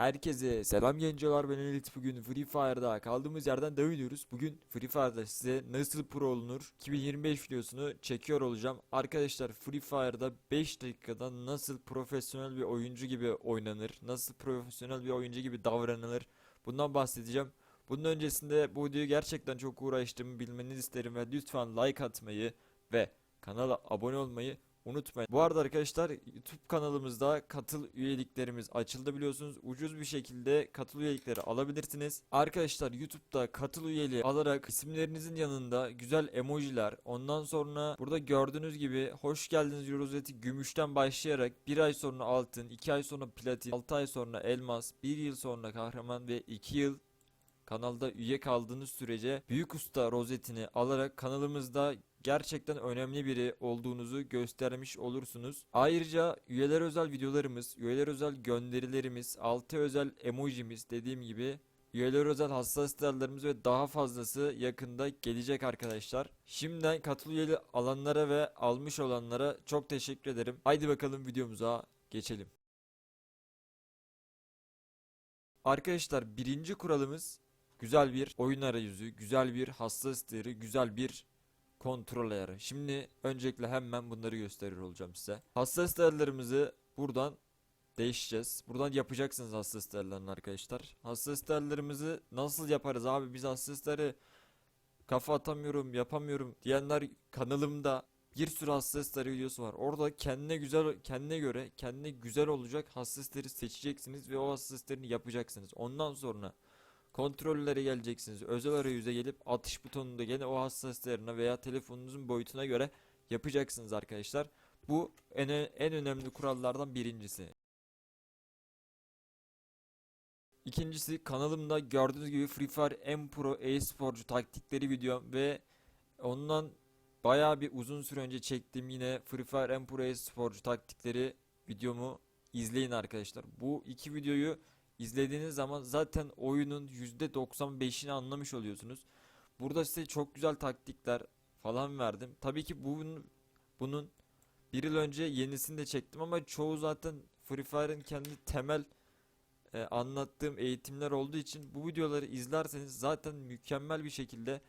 Herkese selam gencolar ben Elit bugün Free Fire'da kaldığımız yerden devam ediyoruz. Bugün Free Fire'da size nasıl pro olunur 2025 videosunu çekiyor olacağım. Arkadaşlar Free Fire'da 5 dakikada nasıl profesyonel bir oyuncu gibi oynanır, nasıl profesyonel bir oyuncu gibi davranılır bundan bahsedeceğim. Bunun öncesinde bu videoyu gerçekten çok uğraştığımı bilmenizi isterim ve lütfen like atmayı ve kanala abone olmayı unutmayın. Bu arada arkadaşlar YouTube kanalımızda katıl üyeliklerimiz açıldı biliyorsunuz. Ucuz bir şekilde katıl üyelikleri alabilirsiniz. Arkadaşlar YouTube'da katıl üyeliği alarak isimlerinizin yanında güzel emojiler, ondan sonra burada gördüğünüz gibi hoş geldiniz rozeti gümüşten başlayarak bir ay sonra altın, iki ay sonra platin, 6 ay sonra elmas, bir yıl sonra kahraman ve 2 yıl kanalda üye kaldığınız sürece büyük usta rozetini alarak kanalımızda gerçekten önemli biri olduğunuzu göstermiş olursunuz. Ayrıca üyeler özel videolarımız, üyeler özel gönderilerimiz, 6 özel emojimiz dediğim gibi üyeler özel hassas sitelerimiz ve daha fazlası yakında gelecek arkadaşlar. Şimdiden katıl üyeli alanlara ve almış olanlara çok teşekkür ederim. Haydi bakalım videomuza geçelim. Arkadaşlar birinci kuralımız güzel bir oyun arayüzü, güzel bir hassas siteleri, güzel bir kontrol ayarı. Şimdi öncelikle hemen bunları gösteriyor olacağım size. Hassas değerlerimizi buradan değişeceğiz. Buradan yapacaksınız hassas değerlerini arkadaşlar. Hassas değerlerimizi nasıl yaparız abi biz hassas kafa atamıyorum yapamıyorum diyenler kanalımda bir sürü hassas videosu var. Orada kendine güzel kendine göre kendine güzel olacak hassas seçeceksiniz ve o hassas yapacaksınız. Ondan sonra kontrollere geleceksiniz. Özel arayüze gelip atış butonunda gene o hassasiyetlerine veya telefonunuzun boyutuna göre yapacaksınız arkadaşlar. Bu en, en önemli kurallardan birincisi. İkincisi kanalımda gördüğünüz gibi Free Fire M Pro e-sporcu taktikleri videom ve ondan bayağı bir uzun süre önce çektiğim yine Free Fire M Pro e-sporcu taktikleri videomu izleyin arkadaşlar. Bu iki videoyu İzlediğiniz zaman zaten oyunun %95'ini anlamış oluyorsunuz. Burada size çok güzel taktikler falan verdim. Tabii ki bunun, bunun bir yıl önce yenisini de çektim ama çoğu zaten Free Fire'ın kendi temel e, anlattığım eğitimler olduğu için bu videoları izlerseniz zaten mükemmel bir şekilde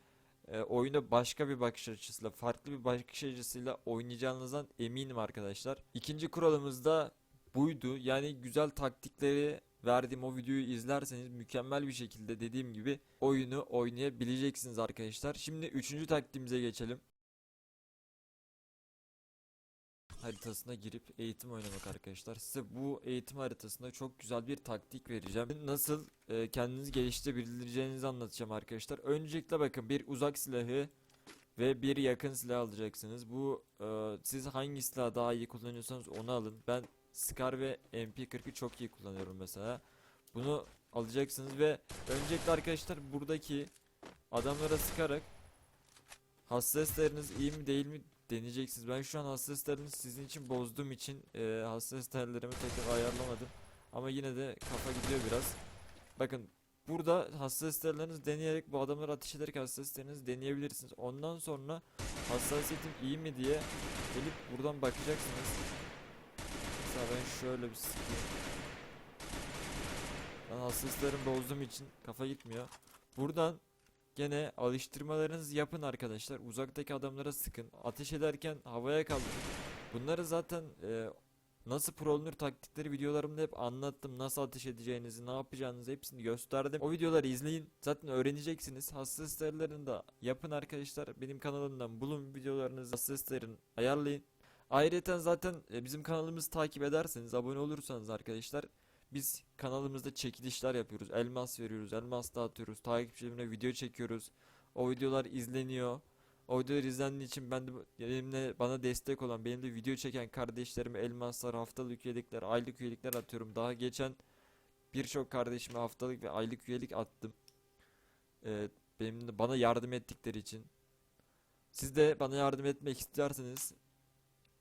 e, oyuna başka bir bakış açısıyla, farklı bir bakış açısıyla oynayacağınızdan eminim arkadaşlar. İkinci kuralımız da buydu. Yani güzel taktikleri verdiğim o videoyu izlerseniz mükemmel bir şekilde dediğim gibi oyunu oynayabileceksiniz arkadaşlar. Şimdi üçüncü taktiğimize geçelim. haritasına girip eğitim oynamak arkadaşlar. Size bu eğitim haritasında çok güzel bir taktik vereceğim. Nasıl e, kendinizi geliştirebileceğinizi anlatacağım arkadaşlar. Öncelikle bakın bir uzak silahı ve bir yakın silah alacaksınız. Bu e, siz hangi silahı daha iyi kullanıyorsanız onu alın. Ben Scar ve MP40'ı çok iyi kullanıyorum mesela. Bunu alacaksınız ve öncelikle arkadaşlar buradaki adamlara sıkarak hassaslarınız iyi mi değil mi deneyeceksiniz. Ben şu an hassaslarını sizin için bozduğum için e, hassaslarımı tekrar ayarlamadım. Ama yine de kafa gidiyor biraz. Bakın burada hassaslarınızı deneyerek bu adamları ateş ederek hassaslarınızı deneyebilirsiniz. Ondan sonra hassasiyetim iyi mi diye gelip buradan bakacaksınız. Mesela ben şöyle bir sıkayım. Ben hassaslarımı bozduğum için kafa gitmiyor. Buradan gene alıştırmalarınızı yapın arkadaşlar. Uzaktaki adamlara sıkın. Ateş ederken havaya kaldırın. Bunları zaten e, nasıl pro olunur taktikleri videolarımda hep anlattım. Nasıl ateş edeceğinizi, ne yapacağınızı hepsini gösterdim. O videoları izleyin. Zaten öğreneceksiniz. Hassaslarını da yapın arkadaşlar. Benim kanalımdan bulun videolarınızı hassaslarını ayarlayın. Ayrıca zaten e, bizim kanalımızı takip ederseniz, abone olursanız arkadaşlar biz kanalımızda çekilişler yapıyoruz. Elmas veriyoruz, elmas dağıtıyoruz. Takipçilerime video çekiyoruz. O videolar izleniyor. O videolar izlendiği için ben de benimle bana destek olan, benim de video çeken kardeşlerime elmaslar, haftalık üyelikler, aylık üyelikler atıyorum. Daha geçen birçok kardeşime haftalık ve aylık üyelik attım. Ee, benim bana yardım ettikleri için. Siz de bana yardım etmek isterseniz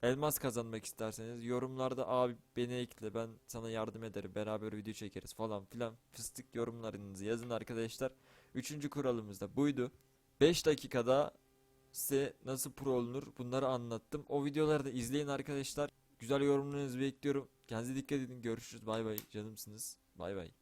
Elmas kazanmak isterseniz yorumlarda abi beni ekle ben sana yardım ederim beraber video çekeriz falan filan fıstık yorumlarınızı yazın arkadaşlar. Üçüncü kuralımız da buydu. 5 dakikada size nasıl pro olunur bunları anlattım. O videoları da izleyin arkadaşlar. Güzel yorumlarınızı bekliyorum. Kendinize dikkat edin. Görüşürüz. Bay bay. Canımsınız. Bay bay.